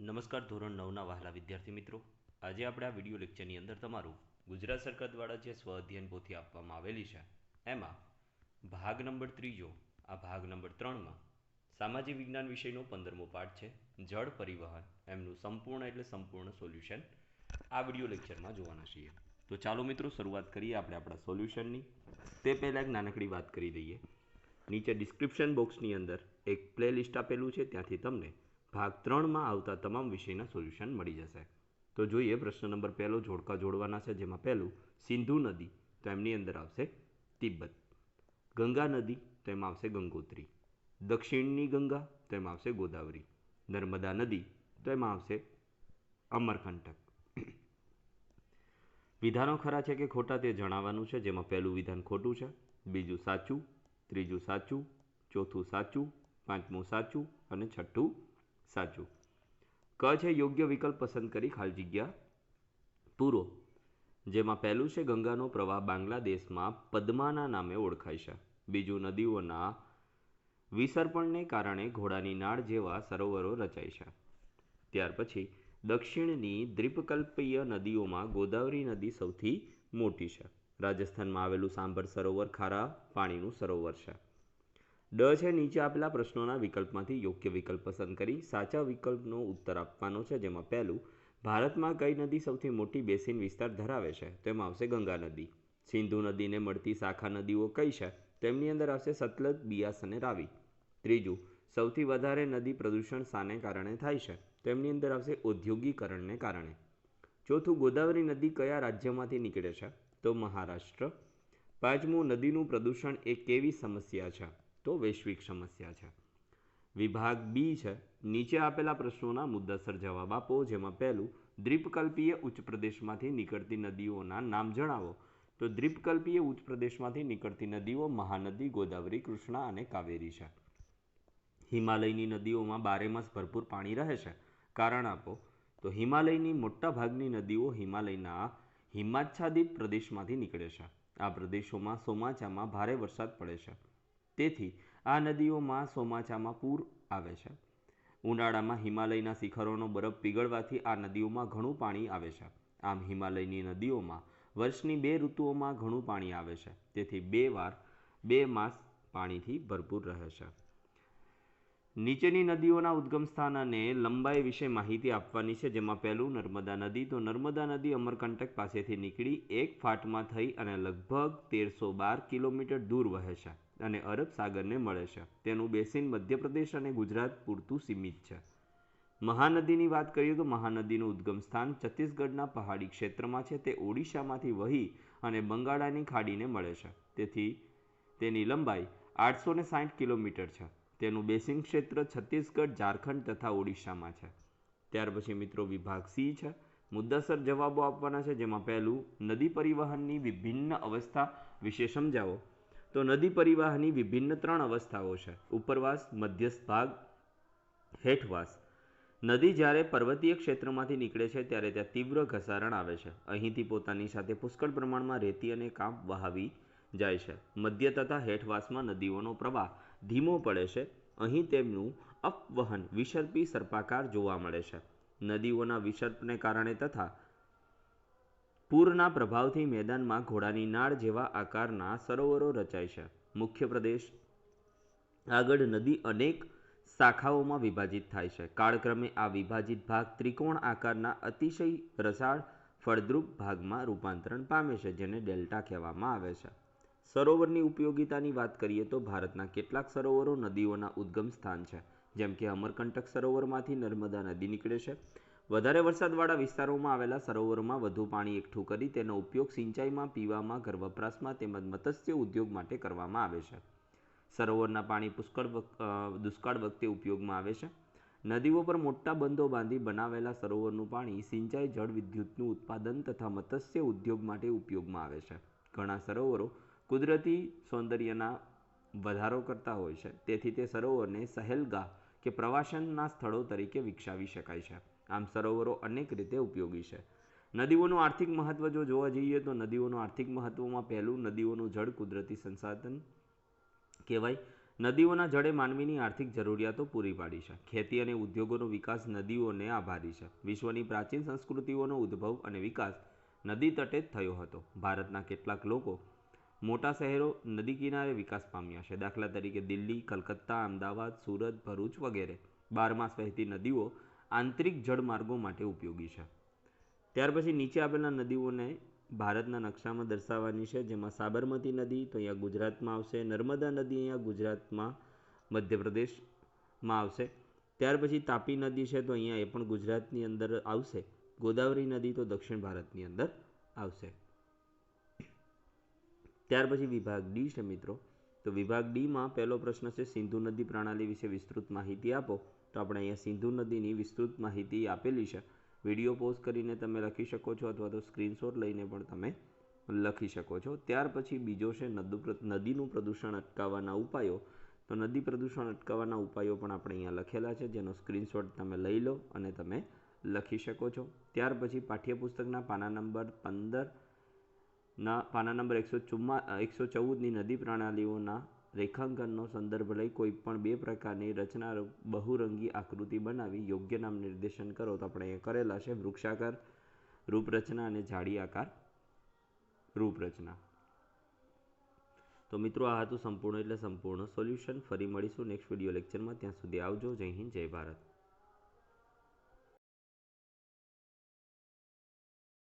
નમસ્કાર, ધોરણ નવના વહાલા વિદ્યાર્થી મિત્રો. આજે આપણે આ વીડિયો લેક્ચરની અંદર તમારું ગુજરાત સરકાર દ્વારા જે સ્વ અધ્યયન પોથી આપવામાં આવેલી છે, એમાં ભાગ નંબર ત્રીજો, આ ભાગ નંબર ત્રણમાં સામાજિક વિજ્ઞાન વિષયનો પંદરમો પાઠ છે, જળ પરિવહન, એમનું સંપૂર્ણ એટલે સંપૂર્ણ સોલ્યુશન આ વીડિયો લેક્ચરમાં જોવાના છીએ. તો ચાલો મિત્રો, શરૂઆત કરીએ આપણે આપણા સોલ્યુશનની. તે પહેલાં એક નાનકડી વાત કરી દઈએ. નીચે ડિસ્ક્રિપ્શન બોક્સની અંદર એક પ્લે લિસ્ટ આપેલું છે, ત્યાંથી તમને ભાગ ત્રણમાં આવતા તમામ વિષયના સોલ્યુશન મળી જશે. તો જોઈએ પ્રશ્ન નંબર પહેલો, જોડકા જોડવાના છે, જેમાં પહેલું, સિંધુ નદી, તો એમની અંદર આવશે તિબ્બત. ગંગા નદી, તો એમાં આવશે ગંગોત્રી. દક્ષિણની ગંગા, તો એમાં આવશે ગોદાવરી. નર્મદા નદી, તો એમાં આવશે અમરકંટક. વિધાનો ખરા છે કે ખોટા તે જણાવવાનું છે, જેમાં પહેલું વિધાન ખોટું છે, બીજું સાચું, ત્રીજું સાચું, ચોથું સાચું, પાંચમું સાચું અને છઠ્ઠું સાચું. ક છે યોગ્ય વિકલ્પ પસંદ કરી ખાલી જગ્યા. પૂરો. જેમાં પહેલું છે ગંગાનો પ્રવાહ બાંગ્લાદેશમાં પદ્માના નામે ઓળખાય છે. બીજું નદીઓના વિસર્પણને કારણે ઘોડાની નાળ જેવા સરોવરો રચાય છે. ત્યાર પછી દક્ષિણની દ્વીપકલ્પીય નદીઓમાં ગોદાવરી નદી સૌથી મોટી છે. રાજસ્થાનમાં આવેલું સાંભર સરોવર ખારા પાણીનું સરોવર છે. ડ છે નીચે આપેલા પ્રશ્નોના વિકલ્પમાંથી યોગ્ય વિકલ્પ પસંદ કરી સાચા વિકલ્પનો ઉત્તર આપવાનો છે, જેમાં પહેલું, ભારતમાં કઈ નદી સૌથી મોટી બેસિન વિસ્તાર ધરાવે છે? તેમાં આવશે ગંગા નદી. સિંધુ નદીને મળતી શાખા નદીઓ કઈ છે? તેમની અંદર આવશે સતલજ, બિયાસ અને રાવી. ત્રીજું, સૌથી વધારે નદી પ્રદૂષણ શાને કારણે થાય છે? તેમની અંદર આવશે ઔદ્યોગિકરણને કારણે. ચોથું, ગોદાવરી નદી કયા રાજ્યમાંથી નીકળે છે? તો મહારાષ્ટ્ર. પાંચમું, નદીનું પ્રદૂષણ એ કેવી સમસ્યા છે? તો વૈશ્વિક સમસ્યા છે. વિભાગ બી છે, નીચે આપેલા પ્રશ્નોના મુદ્દાસર જવાબ આપો, જેમાં પહેલું, દ્વીપકલ્પીય ઉચ્ચ પ્રદેશમાંથી નીકળતી નદીઓના નામ જણાવો. તો દ્વીપકલ્પીય ઉચ્ચ પ્રદેશમાંથી નીકળતી નદીઓ મહાનદી, ગોદાવરી, કૃષ્ણા અને કાવેરી છે. હિમાલયની નદીઓમાં બારેમાસ ભરપૂર પાણી રહે છે. કારણ આપો, તો હિમાલયની મોટા ભાગની નદીઓ હિમાલયના હિમાચ્છાદિત પ્રદેશમાંથી નીકળે છે. આ પ્રદેશોમાં ચોમાસામાં ભારે વરસાદ પડે છે. તેથી આ નદીઓમાં ચોમાસામાં પૂર આવે છે. ઉનાળામાં હિમાલયના શિખરોનો બરફ પીગળવાથી આ નદીઓમાં ઘણું પાણી આવે છે. આમ હિમાલયની નદીઓમાં વર્ષની બે ઋતુઓમાં ઘણું પાણી આવે છે. તેથી બે વાર, બે માસ પાણીથી ભરપૂર રહે છે. નીચેની નદીઓના ઉદ્ગમ સ્થાન અને લંબાઈ વિશે માહિતી આપવાની છે, જેમાં પહેલું નર્મદા નદી. તો નર્મદા નદી અમરકંટક પાસેથી નીકળી એક ફાટમાં થઈ અને લગભગ તેરસો બાર કિલોમીટર દૂર વહે છે. અને અરબ સાગરને મળે છે. તેનું બેસિન મધ્યપ્રદેશ અને ગુજરાત પૂરતું સીમિત છે. મહાનદીની વાત કરીએ તો મહાનદીનું ઉદ્ગમ સ્થાન છત્તીસગઢના પહાડી ક્ષેત્રમાં છે. તે ઓડિશામાંથી વહી અને બંગાળાની ખાડીને મળે છે. તેથી તેની લંબાઈ આઠસો ને સાઠ કિલોમીટર છે. તેનું બેસિન ક્ષેત્ર છત્તીસગઢ, ઝારખંડ તથા ઓડિશામાં છે. ત્યાર પછી મિત્રો વિભાગ સી છે. મુદ્દાસર જવાબો આપવાના છે. જેમાં પહેલું, નદી પરિવહનની વિભિન્ન અવસ્થા વિશે સમજાવો. તો નદી પરિવહનની વિભિન્ન ત્રણ અવસ્થાઓ છે. ઉપરવાસ, મધ્યસ્થ ભાગ, હેઠવાસ. નદી જ્યારે પર્વતીય ક્ષેત્રમાંથી નીકળે છે ત્યારે ત્યાં તીવ્ર ઘસારણ આવે છે. અહીંથી પોતાની સાથે પુષ્કળ પ્રમાણમાં રેતી અને કાંપ વહાવી જાય છે. મધ્ય તથા હેઠવાસમાં નદીઓનો પ્રવાહ ધીમો પડે છે. અહીં તેમનું અપવહન વિસર્પી સર્પાકાર જોવા મળે છે. નદીઓના વિસર્પને કારણે તથા પૂરના પ્રભાવથી મેદાનમાં ઘોડાની નાળ જેવા આકારના સરોવરો રચાય છે. મુખ્ય પ્રદેશ આગળ નદી અનેક શાખાઓમાં વિભાજિત થાય છે. કાળક્રમે આ વિભાજિત ભાગ ત્રિકોણ આકારના અતિશય રસાળ ફળદ્રુપ ભાગમાં રૂપાંતરણ પામે છે, જેને ડેલ્ટા કહેવામાં આવે છે. સરોવરની ઉપયોગિતાની વાત કરીએ તો ભારતના કેટલાક સરોવરો નદીઓના ઉદ્ગમ સ્થાન છે, જેમ કે અમરકંટક સરોવરમાંથી નર્મદા નદી નીકળે છે વધારે વરસાદવાળા વિસ્તારોમાં આવેલા સરોવરોમાં વધુ પાણી એકઠું કરી તેનો ઉપયોગ સિંચાઈમાં, પીવામાં ઘર વપરાશમાં તેમજ મત્સ્ય ઉદ્યોગ માટે કરવામાં આવે છે. સરોવરના પાણી પુષ્કળ દુષ્કાળ વખતે ઉપયોગમાં આવે છે. નદીઓ પર મોટા બંધો બાંધી બનાવેલા સરોવરનું પાણી સિંચાઈ, જળ વિદ્યુતનું ઉત્પાદન તથા મત્સ્ય ઉદ્યોગ માટે ઉપયોગમાં આવે છે. ઘણા સરોવરો કુદરતી સૌંદર્યના વધારો કરતા હોય છે. તેથી તે સરોવરને સહેલગાહ કે પ્રવાસનના સ્થળો તરીકે વિકસાવી શકાય છે. આમ સરોવરો અનેક રીતે ઉપયોગી છે. નદીઓનું આર્થિક મહત્વ જો જોવા જઈએ તો નદીઓનું આર્થિક મહત્વમાં પહેલું નદીઓનું જળ કુદરતી સંસાધન કહેવાય. નદીઓના જળે માનવીની આર્થિક જરૂરિયાતો પૂરી પાડી છે. ખેતી અને ઉદ્યોગોનો વિકાસ નદીઓને આભારી છે. વિશ્વની પ્રાચીન સંસ્કૃતિઓનો ઉદ્ભવ અને વિકાસ નદી તટે જ થયો હતો. ભારતના કેટલાક લોકો મોટા શહેરો નદી કિનારે વિકાસ પામ્યા છે. દાખલા તરીકે દિલ્હી, કલકત્તા, અમદાવાદ, સુરત, ભરૂચ વગેરે બારમાસ વહેતી નદીઓ આંતરિક જળમાર્ગો માટે ઉપયોગી છે. ત્યાર પછી નીચે આપેલા નદીઓને ભારતના નકશામાં દર્શાવવાની છે. જેમાં સાબરમતી નદી તો અહીંયા ગુજરાતમાં આવશે, નર્મદા નદી અહીંયા ગુજરાતમાં મધ્યપ્રદેશમાં આવશે. ત્યાર પછી તાપી નદી છે તો અહીંયા એ પણ ગુજરાતની અંદર આવશે. ગોદાવરી નદી તો દક્ષિણ ભારતની અંદર આવશે. ત્યાર પછી વિભાગ ડી છે મિત્રો. તો વિભાગ ડીમાં પહેલો પ્રશ્ન છે, સિંધુ નદી પ્રણાલી વિશે વિસ્તૃત માહિતી આપો. તો આપણે અહીંયા સિંધુ નદીની વિસ્તૃત માહિતી આપેલી છે. વીડિયો પોઝ કરીને તમે લખી શકો છો અથવા તો સ્ક્રીનશોટ લઈને પણ તમે લખી શકો છો. ત્યાર પછી બીજો છે નદીનું પ્રદૂષણ અટકાવવાના ઉપાયો. તો નદી પ્રદૂષણ અટકાવવાના ઉપાયો પણ આપણે અહીંયા લખેલા છે. જેનો સ્ક્રીનશોટ તમે લઈ લો અને તમે લખી શકો છો. ત્યાર પછી પાઠ્યપુસ્તકના પાના નંબર પંદર ના, પાના નંબર એકસો ચુમ્મા, એકસો ચૌદની નદી પ્રણાલીઓના રેખાંકનનો સંદર્ભ લઈ કોઈ પણ બે પ્રકારની રચના બહુરંગી આકૃતિ બનાવી યોગ્ય નામ નિર્દેશન કરો તો આપણે એ કરેલા છે વૃક્ષાકાર, રૂપરચના અને જાડી આકાર રૂપરચના. તો મિત્રો, આ હતું સંપૂર્ણ એટલે સંપૂર્ણ સોલ્યુશન. ફરી મળીશું નેક્સ્ટ વીડિયો લેક્ચરમાં. ત્યાં સુધી આવજો. જય હિન્દ, જય ભારત.